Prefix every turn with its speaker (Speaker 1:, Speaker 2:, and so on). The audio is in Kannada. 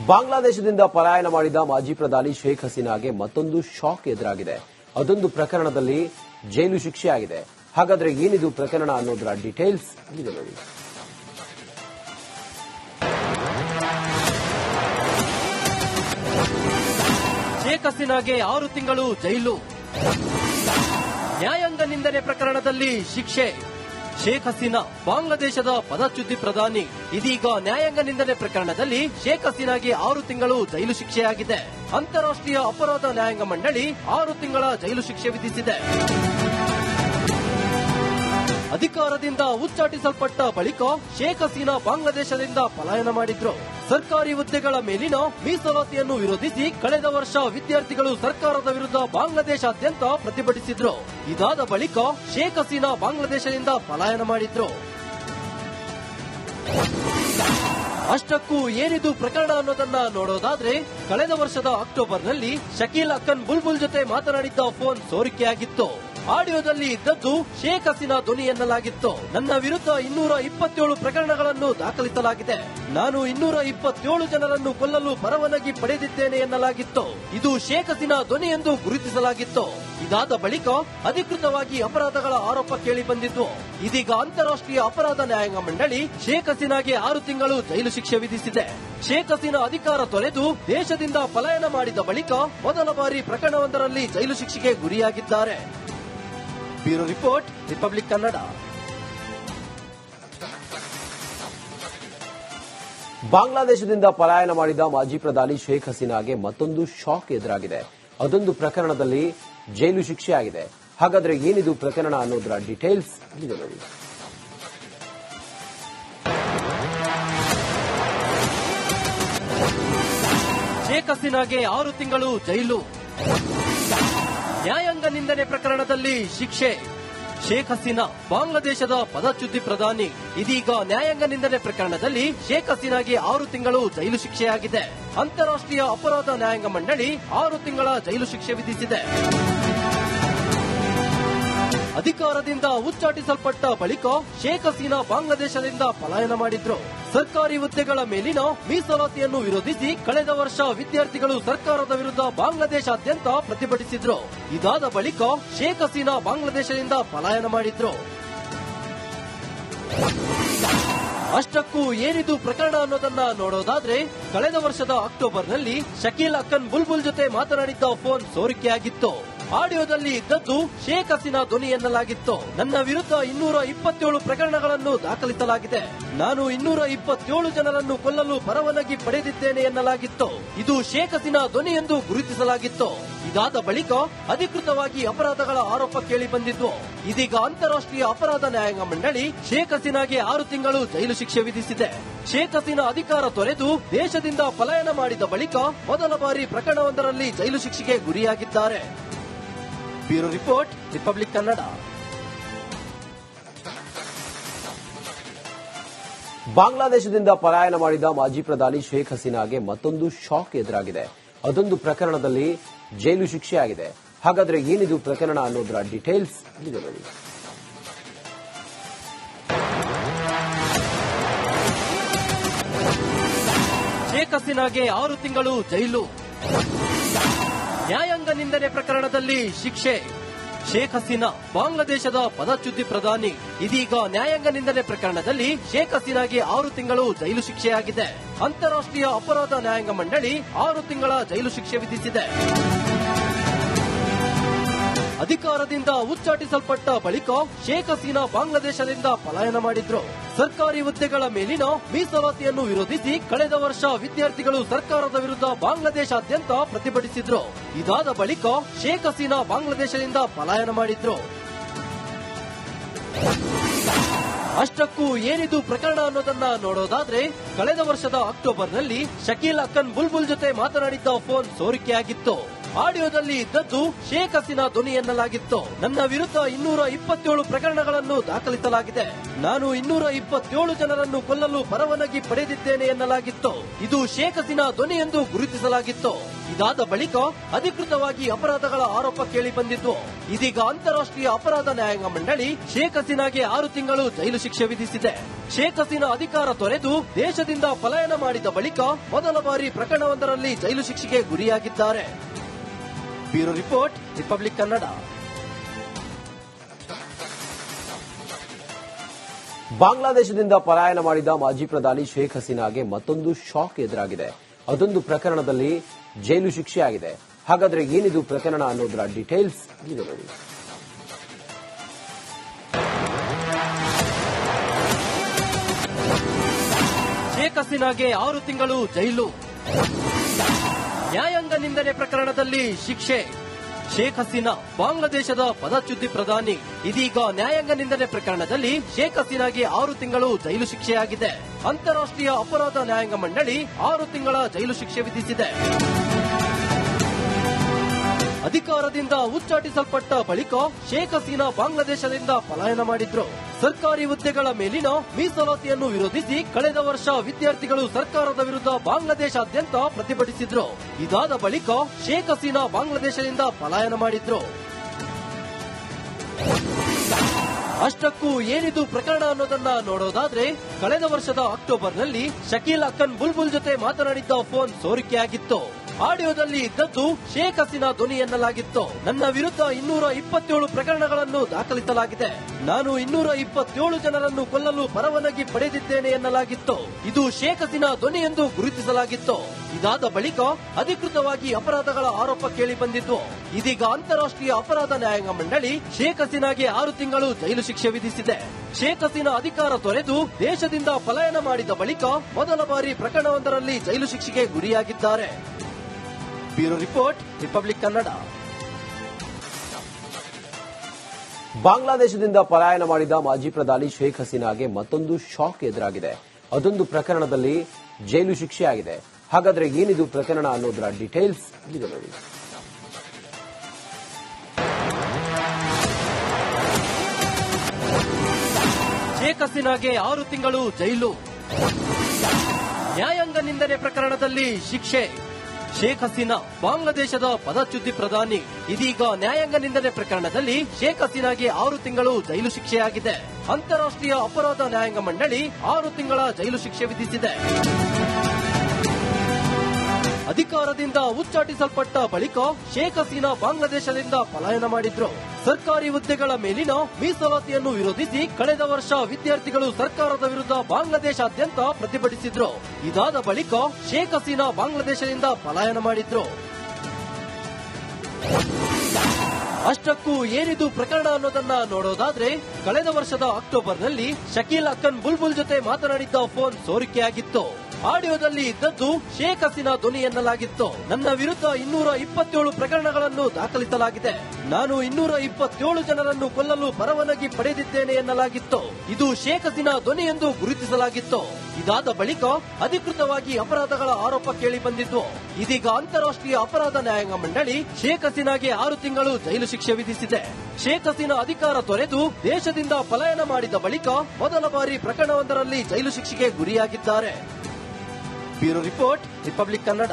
Speaker 1: ಬಾಂಗ್ಲಾದೇಶದಿಂದ ಪಲಾಯನ ಮಾಡಿದ ಮಾಜಿ ಪ್ರಧಾನಿ ಶೇಖ್ ಹಸೀನಾಗೆ ಮತ್ತೊಂದು ಶಾಕ್ ಎದುರಾಗಿದೆ. ಅದೊಂದು ಪ್ರಕರಣದಲ್ಲಿ ಜೈಲು ಶಿಕ್ಷೆ ಆಗಿದೆ. ಹಾಗಾದ್ರೆ ಏನಿದು ಪ್ರಕರಣ ಅನ್ನೋದರ ಡೀಟೇಲ್ಸ್ ನೋಡಿ.
Speaker 2: ಶೇಖ್ ಹಸೀನಾಗೆ ಆರು ತಿಂಗಳು ಜೈಲು. ನ್ಯಾಯಾಂಗ ನಿಂದನೆ ಪ್ರಕರಣದಲ್ಲಿ ಶಿಕ್ಷೆ. ಶೇಖ್ ಹಸೀನಾ ಬಾಂಗ್ಲಾದೇಶದ ಪದಚ್ಯುತಿ ಪ್ರಧಾನಿ. ಇದೀಗ ನ್ಯಾಯಾಂಗ ನಿಂದನೆ ಪ್ರಕರಣದಲ್ಲಿ ಶೇಖ್ ಹಸೀನಾಗೆ ಆರು ತಿಂಗಳು ಜೈಲು ಶಿಕ್ಷೆಯಾಗಿದೆ. ಅಂತಾರಾಷ್ಟ್ರೀಯ ಅಪರಾಧ ನ್ಯಾಯಾಂಗ ಮಂಡಳಿ ಆರು ತಿಂಗಳ ಜೈಲು ಶಿಕ್ಷೆ ವಿಧಿಸಿದೆ. ಅಧಿಕಾರದಿಂದ ಉಚ್ಚಾಟಿಸಲ್ಪಟ್ಟ ಬಳಿಕ ಶೇಖ್ ಹಸೀನಾ ಬಾಂಗ್ಲಾದೇಶದಿಂದ ಪಲಾಯನ ಮಾಡಿದ್ರು. ಸರ್ಕಾರಿ ಹುದ್ದೆಗಳ ಮೇಲಿನ ಮೀಸಲಾತಿಯನ್ನು ವಿರೋಧಿಸಿ ಕಳೆದ ವರ್ಷ ವಿದ್ಯಾರ್ಥಿಗಳು ಸರ್ಕಾರದ ವಿರುದ್ಧ ಬಾಂಗ್ಲಾದೇಶಾದ್ಯಂತ ಪ್ರತಿಭಟಿಸಿದ್ರು. ಇದಾದ ಬಳಿಕ ಶೇಖ್ ಹಸೀನಾ ಬಾಂಗ್ಲಾದೇಶದಿಂದ ಪಲಾಯನ ಮಾಡಿದ್ರು. ಅಷ್ಟಕ್ಕೂ ಏನಿದು ಪ್ರಕರಣ ಅನ್ನೋದನ್ನ ನೋಡೋದಾದ್ರೆ, ಕಳೆದ ವರ್ಷದ ಅಕ್ಟೋಬರ್ನಲ್ಲಿ ಶಕೀಲ್ ಅಕ್ಕನ್ ಬುಲ್ಬುಲ್ ಜೊತೆ ಮಾತನಾಡಿದ್ದ ಫೋನ್ ಸೋರಿಕೆಯಾಗಿತ್ತು. ಆಡಿಯೋದಲ್ಲಿ ಇದ್ದದ್ದು ಶೇಖ್ ಹಸೀನಾ ಧ್ವನಿ ಎನ್ನಲಾಗಿತ್ತು. ನನ್ನ ವಿರುದ್ಧ ಇನ್ನೂರ ಇಪ್ಪತ್ತೇಳು ಪ್ರಕರಣಗಳನ್ನು ದಾಖಲಿಸಲಾಗಿದೆ. ನಾನು ಇನ್ನೂರ ಇಪ್ಪತ್ತೇಳು ಜನರನ್ನು ಕೊಲ್ಲಲು ಪರವಾನಗಿ ಪಡೆದಿದ್ದೇನೆ ಎನ್ನಲಾಗಿತ್ತು. ಇದು ಶೇಖ್ ಹಸೀನಾ ಧ್ವನಿ ಎಂದು ಗುರುತಿಸಲಾಗಿತ್ತು. ಇದಾದ ಬಳಿಕ ಅಧಿಕೃತವಾಗಿ ಅಪರಾಧಗಳ ಆರೋಪ ಕೇಳಿ ಬಂದಿತ್ತು. ಇದೀಗ ಅಂತಾರಾಷ್ಟ್ರೀಯ ಅಪರಾಧ ನ್ಯಾಯಾಂಗ ಮಂಡಳಿ ಶೇಖ್ ಹಸೀನಾಗೆ ಆರು ತಿಂಗಳು ಜೈಲು ಶಿಕ್ಷೆ ವಿಧಿಸಿದೆ. ಶೇಖ್ ಅಧಿಕಾರ ತೊರೆದು ದೇಶದಿಂದ ಪಲಾಯನ ಮಾಡಿದ ಬಳಿಕ ಮೊದಲ ಬಾರಿ ಪ್ರಕರಣವೊಂದರಲ್ಲಿ ಜೈಲು ಶಿಕ್ಷೆಗೆ ಗುರಿಯಾಗಿದ್ದಾರೆ. Bureau report Republic Kannada.
Speaker 1: ಬಾಂಗ್ಲಾದೇಶದಿಂದ ಪಲಾಯನ ಮಾಡಿದ ಮಾಜಿ ಪ್ರಧಾನಿ ಶೇಖ್ ಹಸೀನಾಗೆ ಮತ್ತೊಂದು ಶಾಕ್ ಎದುರಾಗಿದೆ. ಅದೊಂದು ಪ್ರಕರಣದಲ್ಲಿ ಜೈಲು ಶಿಕ್ಷೆ ಆಗಿದೆ. ಹಾಗಾದ್ರೆ ಏನಿದು ಪ್ರಕರಣ ಅನ್ನೋದರ ಡೀಟೇಲ್ಸ್ ನೋಡಿ.
Speaker 2: ಶೇಖ್ ಹಸೀನಾಗೆ ಆರು ತಿಂಗಳು ಜೈಲು. ನ್ಯಾಯಾಂಗ ನಿಂದನೆ ಪ್ರಕರಣದಲ್ಲಿ ಶಿಕ್ಷೆ. ಶೇಖ್ ಹಸೀನಾ, ಬಾಂಗ್ಲಾದೇಶದ ಪದಚ್ಯುತಿ ಪ್ರಧಾನಿ. ಇದೀಗ ನ್ಯಾಯಾಂಗ ನಿಂದನೆ ಪ್ರಕರಣದಲ್ಲಿ ಶೇಖ್ ಹಸೀನಾಗೆ ಆರು ತಿಂಗಳು ಜೈಲು ಶಿಕ್ಷೆಯಾಗಿದೆ. ಅಂತಾರಾಷ್ಟ್ರೀಯ ಅಪರಾಧ ನ್ಯಾಯಾಂಗ ಮಂಡಳಿ ಆರು ತಿಂಗಳ ಜೈಲು ಶಿಕ್ಷೆ ವಿಧಿಸಿದೆ. ಅಧಿಕಾರದಿಂದ ಉಚ್ಚಾಟಿಸಲ್ಪಟ್ಟ ಬಳಿಕ ಶೇಖ್ ಹಸೀನಾ ಬಾಂಗ್ಲಾದೇಶದಿಂದ ಪಲಾಯನ ಮಾಡಿದ್ರು. ಸರ್ಕಾರಿ ಹುದ್ದೆಗಳ ಮೇಲಿನ ಮೀಸಲಾತಿಯನ್ನು ವಿರೋಧಿಸಿ ಕಳೆದ ವರ್ಷ ವಿದ್ಯಾರ್ಥಿಗಳು ಸರ್ಕಾರದ ವಿರುದ್ಧ ಬಾಂಗ್ಲಾದೇಶಾದ್ಯಂತ ಪ್ರತಿಭಟಿಸಿದ್ರು. ಇದಾದ ಬಳಿಕ ಶೇಖ್ ಹಸೀನಾ ಬಾಂಗ್ಲಾದೇಶದಿಂದ ಪಲಾಯನ ಮಾಡಿದ್ರು. ಅಷ್ಟಕ್ಕೂ ಏನಿದು ಪ್ರಕರಣ ಅನ್ನೋದನ್ನ ನೋಡೋದಾದ್ರೆ, ಕಳೆದ ವರ್ಷದ ಅಕ್ಟೋಬರ್ನಲ್ಲಿ ಶಕೀಲ್ ಅಕ್ಕನ್ ಬುಲ್ಬುಲ್ ಜೊತೆ ಮಾತನಾಡಿದ್ದ ಫೋನ್ ಸೋರಿಕೆಯಾಗಿತ್ತು. ಆಡಿಯೋದಲ್ಲಿ ಇದ್ದದ್ದು ಶೇಖ್ ಹಸೀನಾ ಧ್ವನಿ ಎನ್ನಲಾಗಿತ್ತು. ನನ್ನ ವಿರುದ್ಧ ಇನ್ನೂರ ಇಪ್ಪತ್ತೇಳು ಪ್ರಕರಣಗಳನ್ನು ದಾಖಲಿಸಲಾಗಿದೆ. ನಾನು ಇನ್ನೂರ ಇಪ್ಪತ್ತೇಳು ಜನರನ್ನು ಕೊಲ್ಲಲು ಪರವಾನಗಿ ಪಡೆದಿದ್ದೇನೆ ಎನ್ನಲಾಗಿತ್ತು. ಇದು ಶೇಖ್ ಧ್ವನಿ ಎಂದು ಗುರುತಿಸಲಾಗಿತ್ತು. ಇದಾದ ಬಳಿಕ ಅಧಿಕೃತವಾಗಿ ಅಪರಾಧಗಳ ಆರೋಪ ಕೇಳಿ ಬಂದಿತ್ತು. ಇದೀಗ ಅಂತಾರಾಷ್ಟ್ರೀಯ ಅಪರಾಧ ನ್ಯಾಯಾಂಗ ಮಂಡಳಿ ಶೇಖ್ ಹಸೀನಾಗೆ ಆರು ತಿಂಗಳು ಜೈಲು ಶಿಕ್ಷೆ ವಿಧಿಸಿದೆ. ಶೇಖ್ ಹಸೀನಾ ಅಧಿಕಾರ ತೊರೆದು ದೇಶದಿಂದ ಪಲಾಯನ ಮಾಡಿದ ಬಳಿಕ ಮೊದಲ ಬಾರಿ ಪ್ರಕರಣವೊಂದರಲ್ಲಿ ಜೈಲು ಶಿಕ್ಷೆಗೆ ಗುರಿಯಾಗಿದ್ದಾರೆ. Bureau report Republic Kannada.
Speaker 1: ಬಾಂಗ್ಲಾದೇಶದಿಂದ ಪಲಾಯನ ಮಾಡಿದ ಮಾಜಿ ಪ್ರಧಾನಿ ಶೇಖ್ ಹಸೀನಾಗೆ ಮತ್ತೊಂದು ಶಾಕ್ ಎದುರಾಗಿದೆ. ಅದೊಂದು ಪ್ರಕರಣದಲ್ಲಿ ಜೈಲು ಶಿಕ್ಷೆಯಾಗಿದೆ. ಹಾಗಾದ್ರೆ ಏನಿದು ಪ್ರಕರಣ ಅನ್ನೋದರ ಡೀಟೇಲ್ಸ್ ನೋಡಿ.
Speaker 2: ಶೇಖ್ ಹಸೀನಾಗೆ ಆರು ತಿಂಗಳು ಜೈಲು. ನ್ಯಾಯಾಂಗ ನಿಂದನೆ ಪ್ರಕರಣದಲ್ಲಿ ಶಿಕ್ಷೆ. ಶೇಖ್ ಹಸೀನಾ, ಬಾಂಗ್ಲಾದೇಶದ ಪದಚ್ಯುತಿ ಪ್ರಧಾನಿ, ಇದೀಗ ನ್ಯಾಯಾಂಗ ನಿಂದನೆ ಪ್ರಕರಣದಲ್ಲಿ ಶೇಖ್ ಹಸೀನಾಗೆ ಆರು ತಿಂಗಳು ಜೈಲು ಶಿಕ್ಷೆಯಾಗಿದೆ. ಅಂತಾರಾಷ್ಟ್ರೀಯ ಅಪರಾಧ ನ್ಯಾಯಾಂಗ ಮಂಡಳಿ ಆರು ತಿಂಗಳ ಜೈಲು ಶಿಕ್ಷೆ ವಿಧಿಸಿದೆ. ಅಧಿಕಾರದಿಂದ ಉಚ್ಚಾಟಿಸಲ್ಪಟ್ಟ ಬಳಿಕ ಶೇಖ್ ಹಸೀನಾ ಬಾಂಗ್ಲಾದೇಶದಿಂದ ಪಲಾಯನ ಮಾಡಿದ್ರು. ಸರ್ಕಾರಿ ಹುದ್ದೆಗಳ ಮೇಲಿನ ಮೀಸಲಾತಿಯನ್ನು ವಿರೋಧಿಸಿ ಕಳೆದ ವರ್ಷ ವಿದ್ಯಾರ್ಥಿಗಳು ಸರ್ಕಾರದ ವಿರುದ್ಧ ಬಾಂಗ್ಲಾದೇಶಾದ್ಯಂತ ಪ್ರತಿಭಟಿಸಿದ್ರು. ಇದಾದ ಬಳಿಕ ಶೇಖ್ ಹಸೀನಾ ಬಾಂಗ್ಲಾದೇಶದಿಂದ ಪಲಾಯನ ಮಾಡಿದ್ರು. ಅಷ್ಟಕ್ಕೂ ಏನಿದು ಪ್ರಕರಣ ಅನ್ನೋದನ್ನ ನೋಡೋದಾದ್ರೆ, ಕಳೆದ ವರ್ಷದ ಅಕ್ಟೋಬರ್ನಲ್ಲಿ ಶಕೀಲ್ ಅಕ್ಕನ್ ಬುಲ್ಬುಲ್ ಜೊತೆ ಮಾತನಾಡಿದ್ದ ಫೋನ್ ಸೋರಿಕೆಯಾಗಿತ್ತು. ಆಡಿಯೋದಲ್ಲಿ ಇದ್ದದ್ದು ಶೇಖ್ ಹಸೀನಾ ಧ್ವನಿ ಎನ್ನಲಾಗಿತ್ತು. ನನ್ನ ವಿರುದ್ಧ ಇನ್ನೂರ ಇಪ್ಪತ್ತೇಳು ಪ್ರಕರಣಗಳನ್ನು ದಾಖಲಿಸಲಾಗಿದೆ. ನಾನು ಇನ್ನೂರ ಇಪ್ಪತ್ತೇಳು ಜನರನ್ನು ಕೊಲ್ಲಲು ಪರವಾನಗಿ ಪಡೆದಿದ್ದೇನೆ ಎನ್ನಲಾಗಿತ್ತು. ಇದು ಶೇಖ್ ಹಸೀನಾ ಧ್ವನಿ ಎಂದು ಗುರುತಿಸಲಾಗಿತ್ತು. ಇದಾದ ಬಳಿಕ ಅಧಿಕೃತವಾಗಿ ಅಪರಾಧಗಳ ಆರೋಪ ಕೇಳಿ ಬಂದಿತ್ತು ಇದೀಗ ಅಂತಾರಾಷ್ಟ್ರೀಯ ಅಪರಾಧ ನ್ಯಾಯಾಂಗ ಮಂಡಳಿ ಶೇಖ್ ಹಸೀನಾಗೆ ಆರು ತಿಂಗಳು ಜೈಲು ಶಿಕ್ಷೆ ವಿಧಿಸಿದೆ. ಶೇಖ್ ಹಸೀನಾ ಅಧಿಕಾರ ತೊರೆದು ದೇಶದಿಂದ ಪಲಾಯನ ಮಾಡಿದ ಬಳಿಕ ಮೊದಲ ಬಾರಿ ಪ್ರಕರಣವೊಂದರಲ್ಲಿ ಜೈಲು ಶಿಕ್ಷೆಗೆ ಗುರಿಯಾಗಿದ್ದಾರೆ. Bureau report Republic Kannada.
Speaker 1: ಬಾಂಗ್ಲಾದೇಶದಿಂದ ಪಲಾಯನ ಮಾಡಿದ ಮಾಜಿ ಪ್ರಧಾನಿ ಶೇಖ್ ಹಸೀನಾಗೆ ಮತ್ತೊಂದು ಶಾಕ್ ಎದುರಾಗಿದೆ. ಅದೊಂದು ಪ್ರಕರಣದಲ್ಲಿ ಜೈಲು ಶಿಕ್ಷೆಯಾಗಿದೆ. ಹಾಗಾದ್ರೆ ಏನಿದು ಪ್ರಕರಣ ಅನ್ನೋದರ ಡೀಟೇಲ್ಸ್ ಈಗ ನೋಡಿ.
Speaker 2: ಶೇಖ್ ಹಸೀನಾಗೆ ಆರು ತಿಂಗಳು ಜೈಲು. ನ್ಯಾಯಾಂಗ ನಿಂದನೆ ಪ್ರಕರಣದಲ್ಲಿ ಶಿಕ್ಷೆ. ಶೇಖ್ ಹಸೀನಾ, ಬಾಂಗ್ಲಾದೇಶದ ಪದಚ್ಯುತಿ ಪ್ರಧಾನಿ. ಇದೀಗ ನ್ಯಾಯಾಂಗ ನಿಂದನೆ ಪ್ರಕರಣದಲ್ಲಿ ಶೇಖ್ ಹಸೀನಾಗೆ ಆರು ತಿಂಗಳು ಜೈಲು ಶಿಕ್ಷೆಯಾಗಿದೆ. ಅಂತಾರಾಷ್ಟ್ರೀಯ ಅಪರಾಧ ನ್ಯಾಯಾಂಗ ಮಂಡಳಿ ಆರು ತಿಂಗಳ ಜೈಲು ಶಿಕ್ಷೆ ವಿಧಿಸಿದೆ. ಅಧಿಕಾರದಿಂದ ಉಚ್ಚಾಟಿಸಲ್ಪಟ್ಟ ಬಳಿಕ ಶೇಖ್ ಹಸೀನಾ ಬಾಂಗ್ಲಾದೇಶದಿಂದ ಪಲಾಯನ ಮಾಡಿದ್ರು. ಸರ್ಕಾರಿ ಹುದ್ದೆಗಳ ಮೇಲಿನ ಮೀಸಲಾತಿಯನ್ನು ವಿರೋಧಿಸಿ ಕಳೆದ ವರ್ಷ ವಿದ್ಯಾರ್ಥಿಗಳು ಸರ್ಕಾರದ ವಿರುದ್ಧ ಬಾಂಗ್ಲಾದೇಶಾದ್ಯಂತ ಪ್ರತಿಭಟಿಸಿದ್ರು. ಇದಾದ ಬಳಿಕ ಶೇಖ್ ಹಸೀನಾ ಬಾಂಗ್ಲಾದೇಶದಿಂದ ಪಲಾಯನ ಮಾಡಿದ್ರು. ಅಷ್ಟಕ್ಕೂ ಏನಿದು ಪ್ರಕರಣ ಅನ್ನೋದನ್ನ ನೋಡೋದಾದ್ರೆ, ಕಳೆದ ವರ್ಷದ ಅಕ್ಟೋಬರ್ನಲ್ಲಿ ಶಕೀಲ್ ಅಕ್ಕನ್ ಬುಲ್ಬುಲ್ ಜೊತೆ ಮಾತನಾಡಿದ್ದ ಫೋನ್ ಸೋರಿಕೆಯಾಗಿತ್ತು. ಆಡಿಯೋದಲ್ಲಿ ಇದ್ದದ್ದು ಶೇಖ್ ಹಸೀನಾ ಧ್ವನಿ ಎನ್ನಲಾಗಿತ್ತು. ನನ್ನ ವಿರುದ್ಧ ಇನ್ನೂರ ಇಪ್ಪತ್ತೇಳು ಪ್ರಕರಣಗಳನ್ನು ದಾಖಲಿಸಲಾಗಿದೆ. ನಾನು ಇನ್ನೂರ ಇಪ್ಪತ್ತೇಳು ಜನರನ್ನು ಕೊಲ್ಲಲು ಪರವಾನಗಿ ಪಡೆದಿದ್ದೇನೆ ಎನ್ನಲಾಗಿತ್ತು. ಇದು ಶೇಖ್ ಹಸೀನಾ ಧ್ವನಿ ಎಂದು ಗುರುತಿಸಲಾಗಿತ್ತು. ಇದಾದ ಬಳಿಕ ಅಧಿಕೃತವಾಗಿ ಅಪರಾಧಗಳ ಆರೋಪ ಕೇಳಿ ಬಂದಿತ್ತು. ಇದೀಗ ಅಂತಾರಾಷ್ಟ್ರೀಯ ಅಪರಾಧ ನ್ಯಾಯಾಂಗ ಮಂಡಳಿ ಶೇಖ್ ಹಸೀನಾಗೆ ಆರು ತಿಂಗಳು ಜೈಲು ಶಿಕ್ಷೆ ವಿಧಿಸಿದೆ. ಶೇಖ್ ಅಧಿಕಾರ ತೊರೆದು ದೇಶದಿಂದ ಪಲಾಯನ ಮಾಡಿದ ಬಳಿಕ ಮೊದಲ ಬಾರಿ ಪ್ರಕರಣವೊಂದರಲ್ಲಿ ಜೈಲು ಶಿಕ್ಷೆಗೆ ಗುರಿಯಾಗಿದ್ದಾರೆ. ಬ್ಯೂರೋ ರಿಪೋರ್ಟ್ ರಿಪಬ್ಲಿಕ್ ಕನ್ನಡ
Speaker 1: ಬಾಂಗ್ಲಾದೇಶದಿಂದ ಪಲಾಯನ ಮಾಡಿದ ಮಾಜಿ ಪ್ರಧಾನಿ ಶೇಖ್ ಹಸೀನಾಗೆ ಮತ್ತೊಂದು ಶಾಕ್ ಎದುರಾಗಿದೆ. ಅದೊಂದು ಪ್ರಕರಣದಲ್ಲಿ ಜೈಲು ಶಿಕ್ಷೆಯಾಗಿದೆ ಹಾಗಾದ್ರೆ ಏನಿದು ಪ್ರಕರಣ ಅನ್ನೋದರ ಡೀಟೇಲ್ಸ್ ಈಗ ನೋಡಿ.
Speaker 2: ಶೇಖ್ ಹಸೀನಾಗೆ ಆರು ತಿಂಗಳು ಜೈಲು. ನ್ಯಾಯಾಂಗ ನಿಂದನೆ ಪ್ರಕರಣದಲ್ಲಿ ಶಿಕ್ಷೆ. ಶೇಖ್ ಹಸೀನಾ ಬಾಂಗ್ಲಾದೇಶದ ಪದಚ್ಯುತಿ ಪ್ರಧಾನಿ. ಇದೀಗ ನ್ಯಾಯಾಂಗ ನಿಂದನೆ ಪ್ರಕರಣದಲ್ಲಿ ಶೇಖ್ ಹಸೀನಾಗೆ ಆರು ತಿಂಗಳು ಜೈಲು ಶಿಕ್ಷೆಯಾಗಿದೆ. ಅಂತಾರಾಷ್ಟ್ರೀಯ ಅಪರಾಧ ನ್ಯಾಯಾಂಗ ಮಂಡಳಿ ಆರು ತಿಂಗಳ ಜೈಲು ಶಿಕ್ಷೆ ವಿಧಿಸಿದೆ. ಅಧಿಕಾರದಿಂದ ಉಚ್ಚಾಟಿಸಲ್ಪಟ್ಟ ಬಳಿಕ ಶೇಖ್ ಹಸೀನಾ ಬಾಂಗ್ಲಾದೇಶದಿಂದ ಪಲಾಯನ ಮಾಡಿದ್ರು. ಸರ್ಕಾರಿ ಹುದ್ದೆಗಳ ಮೇಲಿನ ಮೀಸಲಾತಿಯನ್ನು ವಿರೋಧಿಸಿ ಕಳೆದ ವರ್ಷ ವಿದ್ಯಾರ್ಥಿಗಳು ಸರ್ಕಾರದ ವಿರುದ್ಧ ಬಾಂಗ್ಲಾದೇಶಾದ್ಯಂತ ಪ್ರತಿಭಟಿಸಿದ್ರು. ಇದಾದ ಬಳಿಕ ಶೇಖ್ ಹಸೀನಾ ಬಾಂಗ್ಲಾದೇಶದಿಂದ ಪಲಾಯನ ಮಾಡಿದ್ರು. ಅಷ್ಟಕ್ಕೂ ಏನಿದು ಪ್ರಕರಣ ಅನ್ನೋದನ್ನ ನೋಡೋದಾದ್ರೆ, ಕಳೆದ ವರ್ಷದ ಅಕ್ಟೋಬರ್ನಲ್ಲಿ ಶಕೀಲ್ ಅಕ್ಕನ್ ಬುಲ್ಬುಲ್ ಜೊತೆ ಮಾತನಾಡಿದ್ದ ಫೋನ್ ಸೋರಿಕೆಯಾಗಿತ್ತು ಆಡಿಯೋದಲ್ಲಿ ಇದ್ದದ್ದು ಶೇಖ್ ಹಸೀನಾ ಧ್ವನಿ ಎನ್ನಲಾಗಿತ್ತು. ನನ್ನ ವಿರುದ್ಧ ಇನ್ನೂರ ಇಪ್ಪತ್ತೇಳು ಪ್ರಕರಣಗಳನ್ನು ದಾಖಲಿಸಲಾಗಿದೆ. ನಾನು ಇನ್ನೂರ ಇಪ್ಪತ್ತೇಳು ಜನರನ್ನು ಕೊಲ್ಲಲು ಪರವಾನಗಿ ಪಡೆದಿದ್ದೇನೆ ಎನ್ನಲಾಗಿತ್ತು. ಇದು ಶೇಖಸಿನ ಧ್ವನಿ ಎಂದು ಗುರುತಿಸಲಾಗಿತ್ತು. ಇದಾದ ಬಳಿಕ ಅಧಿಕೃತವಾಗಿ ಅಪರಾಧಗಳ ಆರೋಪ ಕೇಳಿ ಬಂದಿತ್ತು. ಇದೀಗ ಅಂತಾರಾಷ್ಟ್ರೀಯ ಅಪರಾಧ ನ್ಯಾಯಾಂಗ ಮಂಡಳಿ ಶೇಖ್ ಹಸೀನಾಗೆ ಆರು ತಿಂಗಳು ಜೈಲು ಶಿಕ್ಷೆ ವಿಧಿಸಿದೆ. ಶೇಖ್ ಹಸೀನಾ ಅಧಿಕಾರ ತೊರೆದು ದೇಶದಿಂದ ಪಲಾಯನ ಮಾಡಿದ ಬಳಿಕ ಮೊದಲ ಬಾರಿ ಪ್ರಕರಣವೊಂದರಲ್ಲಿ ಜೈಲು ಶಿಕ್ಷೆಗೆ ಗುರಿಯಾಗಿದ್ದಾರೆ. Bureau report, Republic Kannada.